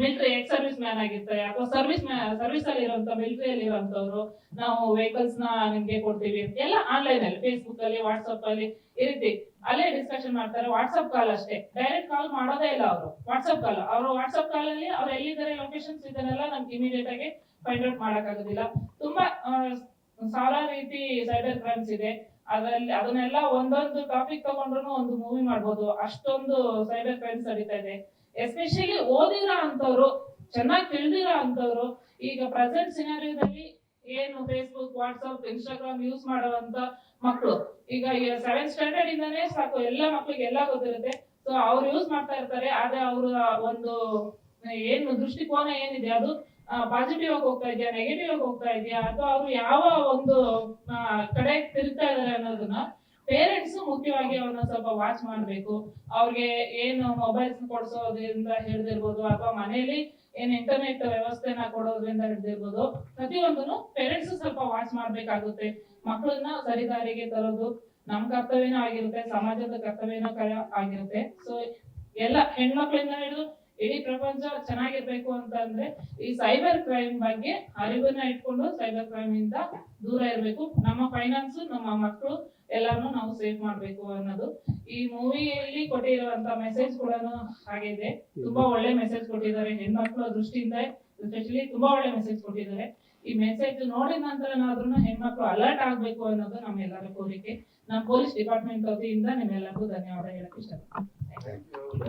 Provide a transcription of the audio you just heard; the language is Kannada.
ಮಿಲಿಟರಿ ಎಕ್ಸ್ ಸರ್ವಿಸ್ ಮ್ಯಾನ್ ಆಗಿರ್ತಾರೆ. ಅಥವಾ ಸರ್ವಿಸ್ ಸರ್ವಿಸ್ ಅಲ್ಲಿ ಇರುವಂತ ಮಿಲಿಟರಿಯಲ್ಲಿ ಇರುವಂತವ್ರು, ನಾವು ವೆಹಿಕಲ್ಸ್ನ ನಿಮ್ಗೆ ಕೊಡ್ತೀವಿ. ಎಲ್ಲ ಆನ್ಲೈನ್ ಅಲ್ಲಿ ಫೇಸ್ಬುಕ್ ಅಲ್ಲಿ ವಾಟ್ಸ್ಆಪ್ ಅಲ್ಲಿ ಈ ರೀತಿ ಅಲ್ಲೇ ಡಿಸ್ಕಷನ್ ಮಾಡ್ತಾರೆ. ವಾಟ್ಸ್ಆಪ್ ಕಾಲ್ ಅಷ್ಟೇ. ಡೈರೆಕ್ಟ್ ಕಾಲ್ ಮಾಡೋದೇ ಇಲ್ಲ ಅವರು. ವಾಟ್ಸ್ಆಪ್ ಕಾಲ್ ಅವರು ವಾಟ್ಸ್ಆಪ್ ಕಾಲ್ ಅಲ್ಲಿ ಅವ್ರು ಎಲ್ಲಿದ್ದಾರೆ ಲೊಕೇಶನ್ಸ್ ಇದನ್ನೆಲ್ಲ ನಮ್ಗೆ ಇಮಿಡಿಯೇಟ್ ಆಗಿ ಫೈಂಡ್ ಔಟ್ ಮಾಡಕ್ಕಾಗೋದಿಲ್ಲ. ತುಂಬಾ ಸಾವಿರಾರು ರೀತಿ ಸೈಬರ್ ಕ್ರೈಮ್ಸ್ ಇದೆ. ಅದರಲ್ಲಿ, ಅದನ್ನೆಲ್ಲ ಒಂದೊಂದು ಟಾಪಿಕ್ ತಗೊಂಡ್ರು ಒಂದು ಮೂವಿ ಮಾಡ್ಬೋದು. ಅಷ್ಟೊಂದು ಸೈಬರ್ ಕ್ರೈಮ್ಸ್ ನಡೀತಾ ಇದೆ. ಎಸ್ಪೆಷಲಿ ಓದಿರೋ ಅಂತವ್ರು ಚೆನ್ನಾಗಿ ತಿಳಿದಿರೋ ಅಂತವ್ರು ಈಗ ಪ್ರೆಸೆಂಟ್ ಸಿನಾರಿಯೋದಲ್ಲಿ ಏನು ಫೇಸ್ಬುಕ್ ವಾಟ್ಸ್ಆಪ್ ಇನ್ಸ್ಟಾಗ್ರಾಮ್ ಯೂಸ್ ಮಾಡುವಂತ ಮಕ್ಕಳು ಈಗ ಸೆವೆಂತ್ ಸ್ಟ್ಯಾಂಡರ್ಡ್ ಇಂದಾನೇ ಸಾಕು, ಎಲ್ಲ ಮಕ್ಳಿಗೆ ಎಲ್ಲ ಗೊತ್ತಿರುತ್ತೆ. ಸೊ ಅವ್ರು ಯೂಸ್ ಮಾಡ್ತಾ ಇರ್ತಾರೆ, ಆದ್ರೆ ಅವರು ಒಂದು, ಏನು ದೃಷ್ಟಿಕೋನ ಏನಿದೆ, ಅದು ಪಾಸಿಟಿವ್ ಆಗಿ ಹೋಗ್ತಾ ಇದೆಯಾ ನೆಗೆಟಿವ್ ಆಗಿ ಹೋಗ್ತಾ ಇದೆಯಾ, ಅಥವಾ ಅವ್ರು ಯಾವ ಒಂದು ಕಡೆ ತಿರುಗ್ತಾ ಇದಾರೆ ಅನ್ನೋದನ್ನ ಪೇರೆಂಟ್ಸ್ ಮುಖ್ಯವಾಗಿ ಅವ್ರನ್ನ ಸ್ವಲ್ಪ ವಾಚ್ ಮಾಡ್ಬೇಕು. ಅವ್ರಿಗೆ ಏನು ಮೊಬೈಲ್ಸ್ ಕೊಡ್ಸೋದ್ರಿಂದ ಹಿಡ್ದಿರ್ಬೋದು ಅಥವಾ ಮನೇಲಿ ಏನ್ ಇಂಟರ್ನೆಟ್ ವ್ಯವಸ್ಥೆನ ಕೊಡೋದ್ರಿಂದ ಹಿಡ್ದಿರ್ಬೋದು. ಪ್ರತಿಯೊಂದನ್ನು ಪೇರೆಂಟ್ಸ್ ಸ್ವಲ್ಪ ವಾಚ್ ಮಾಡ್ಬೇಕಾಗುತ್ತೆ. ಮಕ್ಕಳನ್ನ ಸರಿದಾರಿಗೆ ತರೋದು ನಮ್ ಕರ್ತವ್ಯನೂ ಆಗಿರುತ್ತೆ, ಸಮಾಜದ ಕರ್ತವ್ಯನೂ ಆಗಿರುತ್ತೆ. ಸೊ ಎಲ್ಲ ಹೆಣ್ಮಕ್ಳಿಂದ ಹಿಡಿದು ಇಡೀ ಪ್ರಪಂಚ ಚೆನ್ನಾಗಿರ್ಬೇಕು ಅಂತ ಅಂದ್ರೆ ಈ ಸೈಬರ್ ಕ್ರೈಮ್ ಬಗ್ಗೆ ಅರಿವನ್ನ ಇಟ್ಕೊಂಡು ಸೈಬರ್ ಕ್ರೈಮ್ ಇಂದ ದೂರ ಇರಬೇಕು. ನಮ್ಮ ಫೈನಾನ್ಸ್ ನಮ್ಮ ಮಕ್ಕಳು ಎಲ್ಲಾನು ನಾವು ಸೇವ್ ಮಾಡ್ಬೇಕು ಅನ್ನೋದು. ಈ ಮೂವಿಯಲ್ಲಿ ಕೊಟ್ಟಿರುವಂತ ಮೆಸೇಜ್ ಕೂಡ ಹಾಗಿದೆ ತುಂಬಾ ಒಳ್ಳೆ ಮೆಸೇಜ್ ಕೊಟ್ಟಿದ್ದಾರೆ. ಹೆಣ್ಮಕ್ಳ ದೃಷ್ಟಿಯಿಂದ ಎಸ್ಪೆಷಲಿ ತುಂಬಾ ಒಳ್ಳೆ ಮೆಸೇಜ್ ಕೊಟ್ಟಿದ್ದಾರೆ. ಈ ಮೆಸೇಜ್ ನೋಡಿದ ನಂತರನಾದ್ರೂ ಹೆಣ್ಮಕ್ಳು ಅಲರ್ಟ್ ಆಗ್ಬೇಕು ಅನ್ನೋದು ನಮ್ಮೆಲ್ಲರ ಕೋರಿಕೆ. ನಮ್ಮ ಪೊಲೀಸ್ ಡಿಪಾರ್ಟ್ಮೆಂಟ್ ವತಿಯಿಂದ ನಿಮ್ಮೆಲ್ಲರಿಗೂ ಧನ್ಯವಾದ ಹೇಳಕ್ ಇಷ್ಟಪಡ್ತೀನಿ